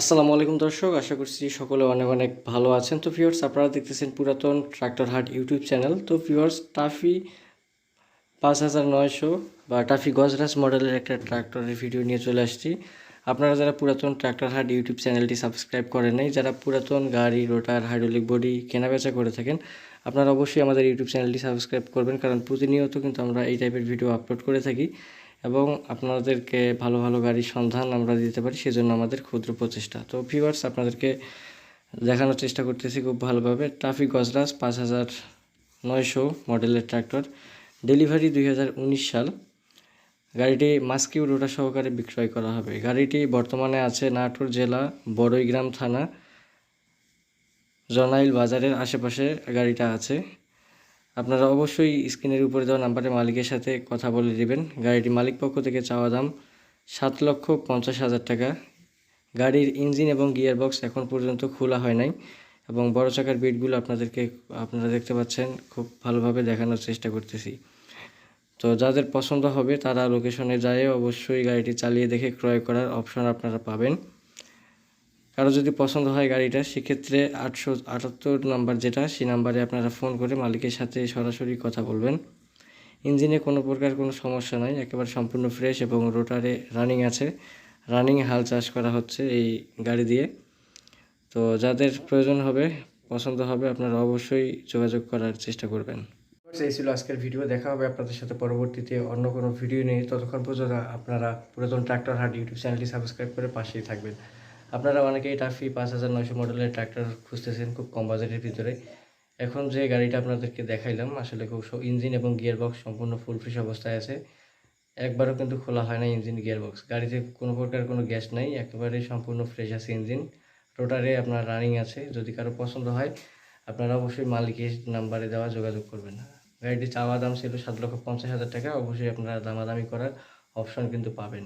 আসসালামু আলাইকুম দর্শক, আশা করছি সকলে অনেক অনেক ভালো আছেন। তো ভিউয়ার্স আপনারা দেখতেছেন পুরাতন ট্রাক্টর হাট ইউটিউব চ্যানেল। তো ভিউয়ার্স টাফি পাঁচ হাজার নয়শো বা টাফি গজরাজ মডেলের একটা ট্রাক্টরের ভিডিও নিয়ে চলে আসছি। আপনারা যারা পুরাতন ট্রাক্টর হাট ইউটিউব চ্যানেলটি সাবস্ক্রাইব করেন নাই, যারা পুরাতন গাড়ি, রোটার হাইড্রোলিক বডি কেনাবেচা করে থাকেন, আপনারা অবশ্যই আমাদের ইউটিউব চ্যানেলটি সাবস্ক্রাইব করবেন, কারণ প্রতিনিয়ত কিন্তু আমরা এই টাইপের ভিডিও আপলোড করে থাকি। এবং আপনাদেরকে ভালো ভালো গাড়ির সন্ধান আমরা দিতে পারি, সেজন্য আমাদের ক্ষুদ্র প্রচেষ্টা। তো ভিউয়ার্স আপনাদেরকে দেখানোর চেষ্টা করতেছি খুব ভালোভাবে। ট্রাফিক গজরাজ পাঁচ হাজার নয়শো মডেলের ট্র্যাক্টর ডেলিভারি দুই হাজার উনিশ সাল। গাড়িটি মাস্কিউ রোটা সহকারে বিক্রয় করা হবে। গাড়িটি বর্তমানে আছে নাটোর জেলা বড়ইগ্রাম থানা, জনাইল বাজারের আশেপাশে গাড়িটা আছে। আপনারা অবশ্যই স্ক্রিনের উপরে দেওয়া নাম্বারে মালিকের সাথে কথা বলে দিবেন গাড়িটি মালিক পক্ষ থেকে চাওয়া দাম সাত লক্ষ পঞ্চাশ হাজার টাকা। গাড়ির ইঞ্জিন এবং গিয়ার বক্স এখন পর্যন্ত খোলা হয় নাই এবং বড় চাকার বিটগুলো আপনাদেরকে, আপনারা দেখতে পাচ্ছেন, খুব ভালোভাবে দেখানোর চেষ্টা করতেছি। তো যাদের পছন্দ হবে তারা লোকেশনে যায় অবশ্যই গাড়িটি চালিয়ে দেখে ক্রয় করার অপশন আপনারা পাবেন। কারও যদি পছন্দ হয় গাড়িটা, সেক্ষেত্রে আটশো আটাত্তর নাম্বার যেটা, সেই নাম্বারে আপনারা ফোন করে মালিকের সাথে সরাসরি কথা বলবেন। ইঞ্জিনে কোনো প্রকার কোনো সমস্যা নাই, একেবারে সম্পূর্ণ ফ্রেশ এবং রোটারে রানিং আছে। রানিং হাল চাষ করা হচ্ছে এই গাড়ি দিয়ে। তো যাদের প্রয়োজন হবে, পছন্দ হবে, আপনারা অবশ্যই যোগাযোগ করার চেষ্টা করবেন। এই ছিল আজকের ভিডিও দেখা হবে আপনাদের সাথে পরবর্তীতে অন্য কোনো ভিডিও নিয়ে। ততক্ষণ পর্যন্ত আপনারা পুরাতন ট্রাক্টর হাট ইউটিউব চ্যানেলটি সাবস্ক্রাইব করে পাশেই থাকবেন। আপনারা অনেকেই টাফি পাঁচ হাজার নয়শো মডেলের ট্রাক্টর খুঁজতেছেন খুব কম বাজেটের ভিতরে। এখন যে গাড়িটা আপনাদেরকে দেখাইলাম, আসলে খুব ইঞ্জিন এবং গিয়ার বক্স সম্পূর্ণ ফুল ফ্রেশ অবস্থায় আছে। একবারও কিন্তু খোলা হয় না ইঞ্জিন গিয়ার বক্স গাড়িতে কোনো প্রকার কোনো গ্যাস নাই একেবারে সম্পূর্ণ ফ্রেশ আছে ইঞ্জিন রোটারে আপনার রানিং আছে, যদি কারও পছন্দ হয়, আপনারা অবশ্যই মালিকের নাম্বারে দেওয়া যোগাযোগ করবেন। গাড়িটি চাওয়া দাম ছিল সাত লক্ষ পঞ্চাশ হাজার টাকা, অবশ্যই আপনারা দামাদামি করার অপশন কিন্তু পাবেন।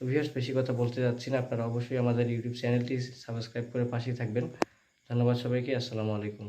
তো ভিউয়ার্স বেশি কথা বলতে যাচ্ছি না। আপনারা অবশ্যই আমাদের ইউটিউব চ্যানেলটি সাবস্ক্রাইব করে পাশেই থাকবেন। ধন্যবাদ সবাইকে। আসসালামু আলাইকুম।